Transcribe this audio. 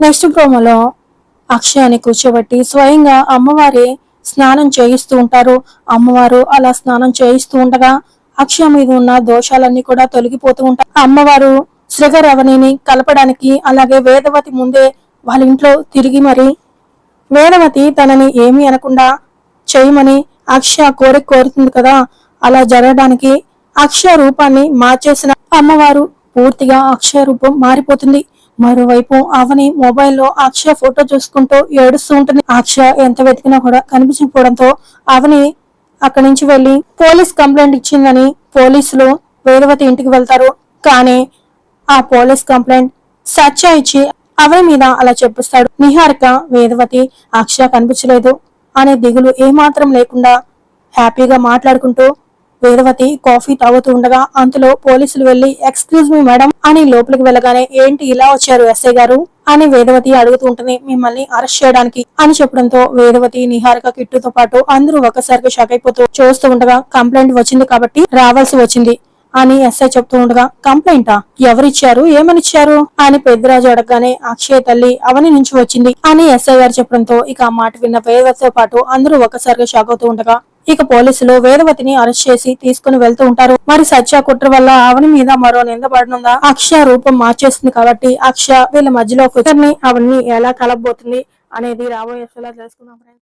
Next ప్రోమోలో అక్షయాన్ని కూర్చోబెట్టి స్వయంగా అమ్మవారి స్నానం చేయిస్తూ ఉంటారు. అమ్మవారు అలా స్నానం చేయిస్తూ ఉండగా అక్షయ మీద ఉన్న దోషాలన్నీ కూడా తొలగిపోతూ ఉంటారు అమ్మవారు శ్రీగరవణిని కలపడానికి అలాగే వేదవతి ముందే వాళ్ళ ఇంట్లో తిరిగి మరి వేదవతి తనని ఏమీ అనకుండా చేయమని అక్షయ కోరిక కోరుతుంది కదా. అలా జరగడానికి అక్షయ రూపాన్ని మార్చేసిన అమ్మవారు పూర్తిగా అక్షయ రూపం మారిపోతుంది. మరోవైపు అవని మొబైల్లో అక్షయ ఫోటో చూసుకుంటూ ఏడుస్తూ ఉంటుంది. అక్ష ఎంత వెతికినా కూడా కనిపించకపోవడంతో అవని అక్కడి నుంచి వెళ్ళి పోలీస్ కంప్లైంట్ ఇచ్చిందని పోలీసులు వేదవతి ఇంటికి వెళ్తారు. కానీ ఆ పోలీస్ కంప్లైంట్ సత్య ఇచ్చి అవని మీద అలా చెప్పిస్తాడు. నిహారిక వేదవతి అక్షయ కనిపించలేదు. అనే దిగులు ఏమాత్రం లేకుండా హ్యాపీగా మాట్లాడుకుంటూ వేదవతి కాఫీ తాగుతూ ఉండగా అంతలో పోలీసులు వెళ్ళి ఎక్స్క్యూజ్ మీ మేడం అని లోపలికి వెళ్ళగానే ఏంటి ఇలా వచ్చారు ఎస్ఐ గారు? అని వేదవతి అడుగుతూ ఉంటుంది మిమ్మల్ని అరెస్ట్ చేయడానికి అని చెప్పడంతో వేదవతి నిహారిక కిట్టుతో పాటు అందరూ ఒకసారిగా షాక్ అయిపోతూ చూస్తూ ఉండగా కంప్లైంట్ వచ్చింది కాబట్టి రావాల్సి వచ్చింది అని ఎస్ఐ చెప్తూ ఉండగా కంప్లైంటా ఎవరిచ్చారు? ఏమనిచ్చారు అని పెద్దరాజు అడగగానే అక్షయ్ తల్లి అవని నుంచి వచ్చింది అని ఎస్ఐ గారు చెప్పడంతో ఇక ఆ మాట విన్న వేదవతితో పాటు అందరూ ఒకసారిగా షాక్ అవుతూ ఉండగా ఇక పోలీసులు వేదవతిని అరెస్ట్ చేసి తీసుకుని వెళ్తూ ఉంటారు మరి సత్య కుట్ర వల్ల ఆవని మీద మరో నింద పడనుందా అక్షయ రూపం మార్చేస్తుంది కాబట్టి అక్షయ వీళ్ళ మధ్యలో కుదర్ని అవన్నీ ఎలా కలబోతుంది అనేది రాబోయే తెలుసుకుందాం.